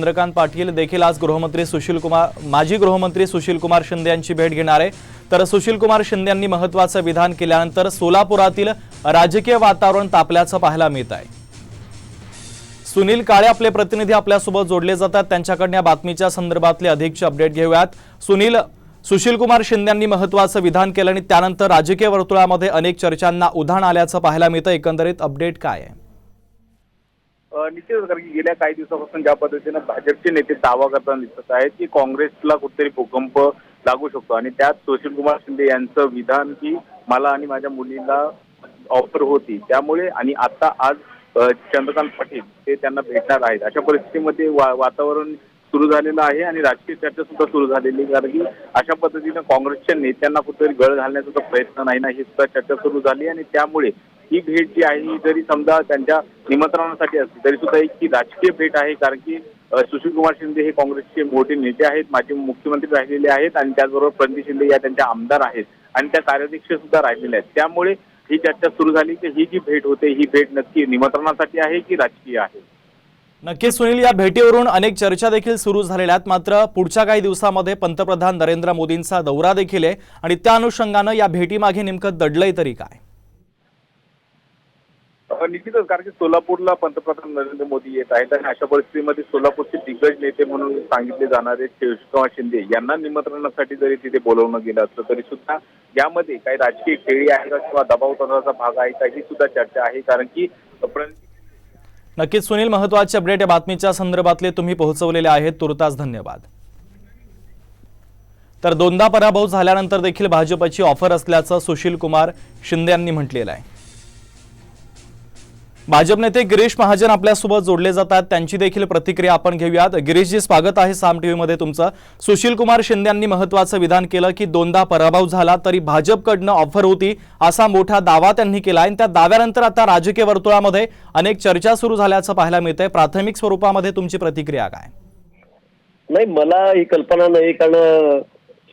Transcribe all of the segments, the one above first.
चंद्रकांत पाटील देखील आज गृहमंत्री सुशील कुमार माजी गृहमंत्री सुशील कुमार शिंदे यांची भेट घेणार आहे. तर सुशील कुमार शिंदे यांनी महत्वाचं विधान केल्यानंतर सोलापुरातील राजकीय वातावरण तापल्याचं पाहायला मिळत आहे. सुनील काळे आपले प्रतिनिधी आपल्यासोबत जोडले जातात. त्यांच्याकडनं या बातमीच्या संदर्भातले अधिकचे अपडेट घेऊयात. सुनील सुशील कुमार शिंदे यांनी महत्वाचं विधान केलं आणि त्यानंतर राजकीय वर्तुळामध्ये अनेक चर्चांना उधाण आल्याचं पाहायला मिळतं. एकंदरीत अपडेट काय आहे? निश्चितच कारण की गेल्या काही दिवसापासून ज्या पद्धतीनं भाजपचे नेते दावा करताना दिसत आहेत की काँग्रेसला कुठेतरी भूकंप लागू शकतो. आणि त्यात सुशील कुमार शिंदे यांचं विधान की मला आणि माझ्या मुलीला ऑफर होती. त्यामुळे आणि आता आज चंद्रकांत पाटील ते त्यांना भेटणार आहेत. अशा परिस्थितीमध्ये वा वातावरण सुरू झालेलं आहे आणि राजकीय चर्चा सुद्धा सुरू झालेली कारण की अशा पद्धतीनं काँग्रेसच्या नेत्यांना कुठेतरी गळ घालण्याचा प्रयत्न नाही ना ही सुद्धा चर्चा सुरू झाली आणि त्यामुळे ही भेट जी आहे ही जरी समजा त्यांच्या निमंत्रणासाठी असली तरी सुद्धा एक ही राजकीय भेट आहे कारण की सुशील कुमार शिंदे हे काँग्रेसचे मोठे नेते आहेत माजी मुख्यमंत्री राहिलेले आहेत आणि त्याचबरोबर प्रणिती शिंदे या त्यांच्या आमदार आहेत आणि त्या कार्याध्यक्ष सुद्धा राहिलेल्या आहेत. त्यामुळे ही चर्चा सुरू झाली की ही जी भेट होते ही भेट नक्की निमंत्रणासाठी आहे की राजकीय आहे? नक्कीच सुनील या भेटीवरून अनेक चर्चा देखील सुरू झालेल्या आहेत. मात्र पुढच्या काही दिवसामध्ये पंतप्रधान नरेंद्र मोदींचा दौरा देखील आहे आणि त्या अनुषंगानं या भेटीमागे नेमकं दडलंय तरी काय? निश्चितच कारण की सोलापूरला पंतप्रधान नरेंद्र मोदी येत आहेत आणि अशा परिस्थितीमध्ये सोलापूरचे दिग्गज नेते म्हणून सांगितले जाणारे शिवकुमार शिंदे यांना निमंत्रणासाठी जरी तिथे बोलवणं गेलं असलं तरी सुद्धा यामध्ये काही राजकीय खेळी आहे का किंवा दबाव तंत्राचा भाग आहे का ही सुद्धा चर्चा आहे. कारण की नक्कीच सुनील महत्त्वाचे अपडेट या बातमीच्या संदर्भातले तुम्ही पोहोचवलेले आहेत. तुर्तास धन्यवाद. तर दोनदा पराभव झाल्यानंतर देखील भाजपची ऑफर असल्याचं सुशील कुमार शिंदे यांनी म्हटलेलं आहे. भाजप नेते गिरीश महाजन आपल्यासोबत जोडले जातात त्यांची देखील प्रतिक्रिया आपण घेऊयात. गिरीशजी स्वागत आहे साम टीव्ही मध्ये तुमचं. सुशील कुमार शिंदे यांनी महत्वाचं विधान केलं की दोनदा पराभव झाला तरी भाजपकडनं ऑफर होती. असा मोठा दावा त्यांनी केला आणि त्या दाव्यानंतर आता राजकीय वर्तुळामध्ये अनेक चर्चा सुरू झाल्याचं पाहायला मिळतंय. प्राथमिक स्वरूपामध्ये तुमची प्रतिक्रिया काय? नाही मला ही कल्पना नाही कारण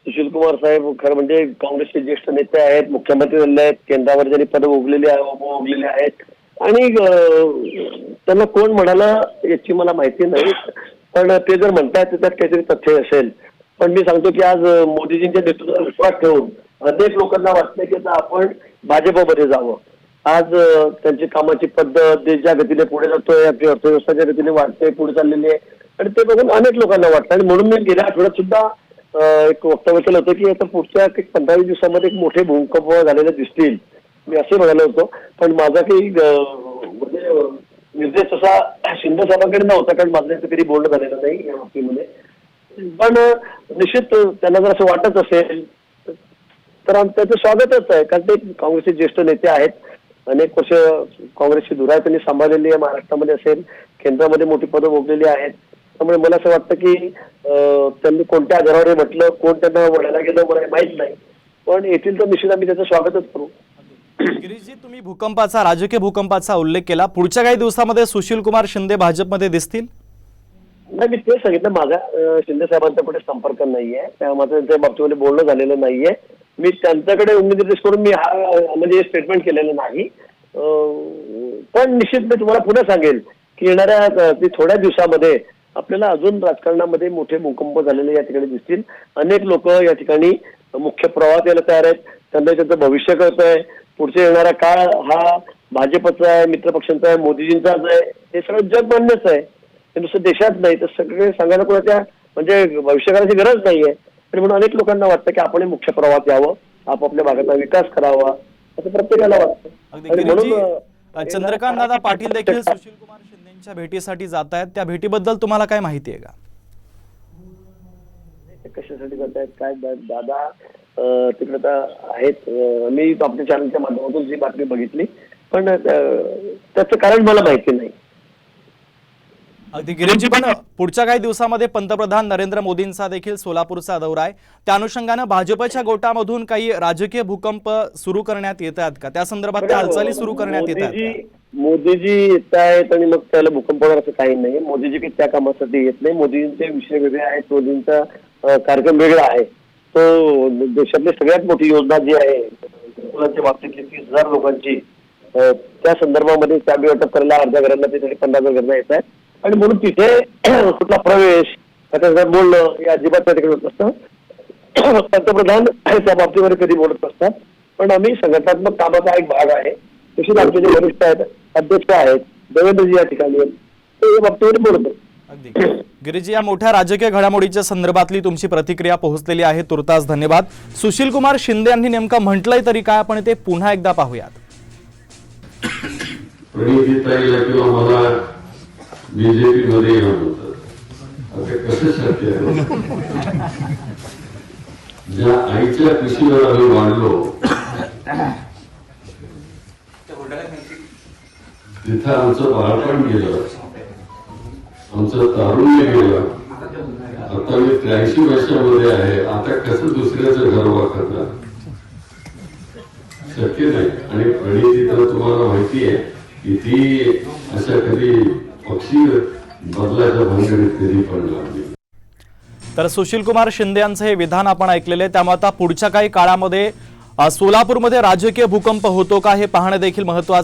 सुशील कुमार साहेब खरं म्हणजे काँग्रेसचे ज्येष्ठ नेते आहेत मुख्यमंत्री झाले आहेत केंद्रावर ज्यांनी पद भोगलेली आहे भोगलेले आहेत आणि त्यांना कोण म्हणाला याची मला माहिती नाही पण ते जर म्हणतायत त्यात काहीतरी तथ्य असेल. पण मी सांगतो की आज मोदीजींच्या नेतृत्वावर विश्वास ठेवून अनेक लोकांना वाटतंय की आता आपण भाजपमध्ये जावं. आज त्यांची कामाची पद्धत देश ज्या गतीने पुढे जातोय आपली अर्थव्यवस्था ज्या गतीने वाढते पुढे चाललेली आहे. आणि ते बघून अनेक लोकांना वाटतं. आणि म्हणून मी गेल्या आठवड्यात सुद्धा एक वक्तव्य केलं होतं की आता पुढच्या एक पंधरा वीस दिवसामध्ये एक मोठे भूकंप झालेले दिसतील. मी असे म्हणालो होतो पण माझा काही म्हणजे निर्देश तसा शिंदे साहेबांकडे नव्हता कारण माझं याचं कधी बोलणं झालेलं नाही या बाबतीमध्ये. पण निश्चित त्यांना जर असं वाटत असेल तर त्याचं स्वागतच आहे कारण ते काँग्रेसचे ज्येष्ठ नेते आहेत. अनेक वर्ष काँग्रेसची धुरा त्यांनी सांभाळलेली आहे महाराष्ट्रामध्ये असेल केंद्रामध्ये मोठी पदं भोगलेली आहेत. त्यामुळे मला असं वाटतं की त्यांनी कोणत्या आधारावर म्हटलं कोण त्यांना वळायला गेलं मला माहीत नाही. पण येथील तर निश्चित आम्ही त्याचं स्वागतच करू. गिरीशजी तुम्ही भूकंपाचा राजकीय भूकंपाचा उल्लेख केला. पुढच्या काही दिवसामध्ये सुशील कुमार शिंदे भाजपमध्ये दिसतील? नाही मी तेच सांगितलं. माझा शिंदे साहेबांचा कुठे संपर्क नाहीये. त्या त्यांच्या बाबतीमध्ये बोलणं झालेलं नाहीये. मी त्यांच्याकडे निर्देश करून मी हा म्हणजे स्टेटमेंट केलेलं नाही. पण निश्चित मी तुम्हाला पुन्हा सांगेल की येणाऱ्या ती थोड्या दिवसामध्ये आपल्याला अजून राजकारणामध्ये मोठे भूकंप झालेले या ठिकाणी दिसतील. अनेक लोक या ठिकाणी मुख्य प्रवाहात यायला तयार आहेत. त्यांना त्यांचं भविष्य कळतंय. पुढचा येणारा काळ हा भाजपचा आहे मित्रपक्षांचा आहे मोदीजींचाच आहे हे सगळं जग मान्यच आहे. हे नुसतं देशात नाही तर सगळे सांगायला कोणाच्या म्हणजे भविष्य करायची गरज नाहीये. आणि म्हणून अनेक लोकांना वाटतं की आपण मुख्य प्रवाहात यावं आपापल्या भागाचा विकास करावा असं प्रत्येकाला वाटतं. आणि अं, चंद्रकांत दादा पाटील देखील सुशील कुमार शिंदेच्या भेटीसाठी जात आहेत. त्या भेटीबद्दल तुम्हाला काय माहिती आहे का? कशासाठी जात आहेत काय दादा तिकडे आता आहेत. मी आपल्या चॅनलच्या माध्यमातून जी बातमी बघितली. पण त्याचं कारण मला माहिती नाही. अगदी गिरीशजी पण पुढच्या काही दिवसामध्ये पंतप्रधान नरेंद्र मोदींचा देखील सोलापूरचा दौरा आहे. त्या अनुषंगानं भाजपच्या गोटामधून काही राजकीय भूकंप सुरू करण्यात येत आहेत का? त्या संदर्भात त्या हालचाली सुरू करण्यात येत आहेत मोदीजी येत आहेत आणि मग त्याला भूकंप होणार असं काही नाही. मोदीजी काही त्या कामासाठी येत नाही. मोदींचे विषय वेगळे आहेत. मोदींचा कार्यक्रम वेगळा आहे. तो देशातली सगळ्यात मोठी योजना जी आहे मुलांच्या बाबतीतली तीस हजार लोकांची त्या संदर्भामध्ये चावी वाटप करायला अर्ध्या घरांना ते पन्नास हजार घरांना येत आहेत. आणि म्हणून तिथे कुठला प्रवेश त्याच्यावर बोलणं हे अजिबात त्या ठिकाणी होत नसतं. पंतप्रधान त्या बाबतीमध्ये कधी बोलत नसतात. पण आम्ही संघटनात्मक कामाचा एक भाग आहे. तसेच आमचे जे वरिष्ठ आहेत अध्यक्ष आहेत देवेंद्रजी या ठिकाणी आहेत ते या बाबतीमध्ये बोलत असतात अगदी. गिरीजी या मोठ्या राजकीय घडामोडीच्या संदर्भातली तुमची प्रतिक्रिया पोहोचलेली आहे. तुर्तास धन्यवाद. सुशील कुमार शिंदे यांनी नेमकं म्हटलंय तरी काय? आपण ते पुन्हा एकदा पाहूयात. प्रणितीताईला किंवा मला बीजेपी मध्ये येऊन होतं. आता कसं शक्य ज्या आईच्या पिशीवर आम्ही वाढलो तिथं आमचं बाळपण गेलं. आमचं तारुण्य गेलं आता मी त्र्याऐंशी वर्षामध्ये आहे. आता कसं दुसऱ्याचं घर वापरणार? शक्य नाही. आणि प्रणिती तर तुम्हाला माहिती आहे की ती अशा कधी पक्षी बदलाच्या भानगडीत कधी पडला लागली. तर सुशील कुमार शिंदे यांचं हे विधान आपण ऐकलेले त्यामुळे आता पुढच्या काही काळामध्ये सोलापूरमध्ये राजकीय भूकंप होतो का हे पाहणं देखील महत्वाचं